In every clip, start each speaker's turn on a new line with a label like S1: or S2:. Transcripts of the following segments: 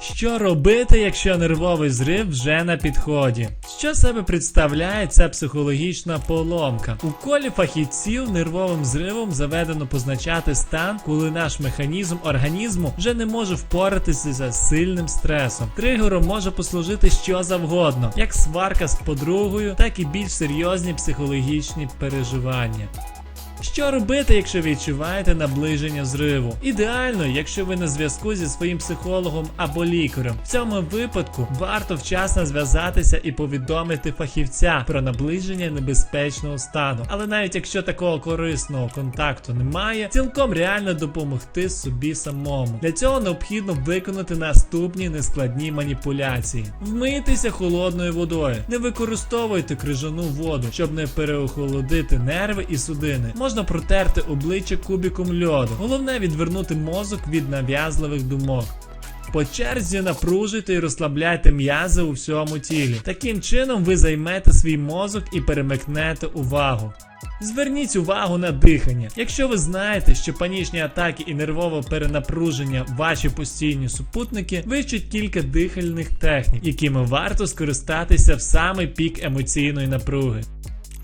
S1: Що робити, якщо нервовий зрив вже на підході? Що себе представляє ця психологічна поломка? У колі фахівців нервовим зривом заведено позначати стан, коли наш механізм організму вже не може впоратися з сильним стресом. Тригером може послужити що завгодно, як сварка з подругою, так і більш серйозні психологічні переживання. Що робити, якщо відчуваєте наближення зриву? Ідеально, якщо ви на зв'язку зі своїм психологом або лікарем. В цьому випадку варто вчасно зв'язатися і повідомити фахівця про наближення небезпечного стану. Але навіть якщо такого корисного контакту немає, цілком реально допомогти собі самому. Для цього необхідно виконати наступні нескладні маніпуляції: вмийтеся холодною водою, не використовуйте крижану воду, щоб не переохолодити нерви і судини. Можна протерти обличчя кубіком льоду. Головне відвернути мозок від нав'язливих думок. По черзі напружуйте і розслабляйте м'язи у всьому тілі. Таким чином ви займете свій мозок і перемикнете увагу. Зверніть увагу на дихання. Якщо ви знаєте, що панічні атаки і нервове перенапруження ваші постійні супутники, вивчіть кілька дихальних технік, якими варто скористатися в самий пік емоційної напруги.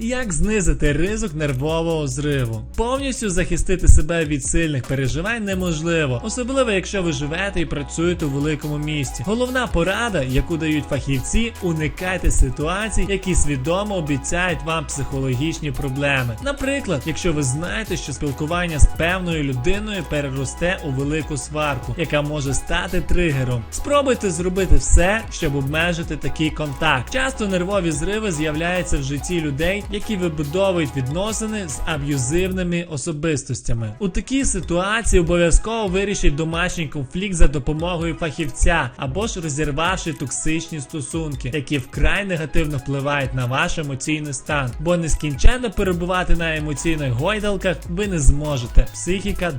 S1: Як знизити ризик нервового зриву? Повністю захистити себе від сильних переживань неможливо, особливо якщо ви живете і працюєте у великому місті. Головна порада, яку дають фахівці, уникайте ситуацій, які свідомо обіцяють вам психологічні проблеми. Наприклад, якщо ви знаєте, що спілкування з певною людиною переросте у велику сварку, яка може стати тригером. Спробуйте зробити все, щоб обмежити такий контакт. Часто нервові зриви з'являються в житті людей, які вибудовують відносини з аб'юзивними особистостями. У такій ситуації обов'язково вирішіть домашній конфлікт за допомогою фахівця або ж розірвавши токсичні стосунки, які вкрай негативно впливають на ваш емоційний стан, бо нескінченно перебувати на емоційних гойдалках ви не зможете. Психіка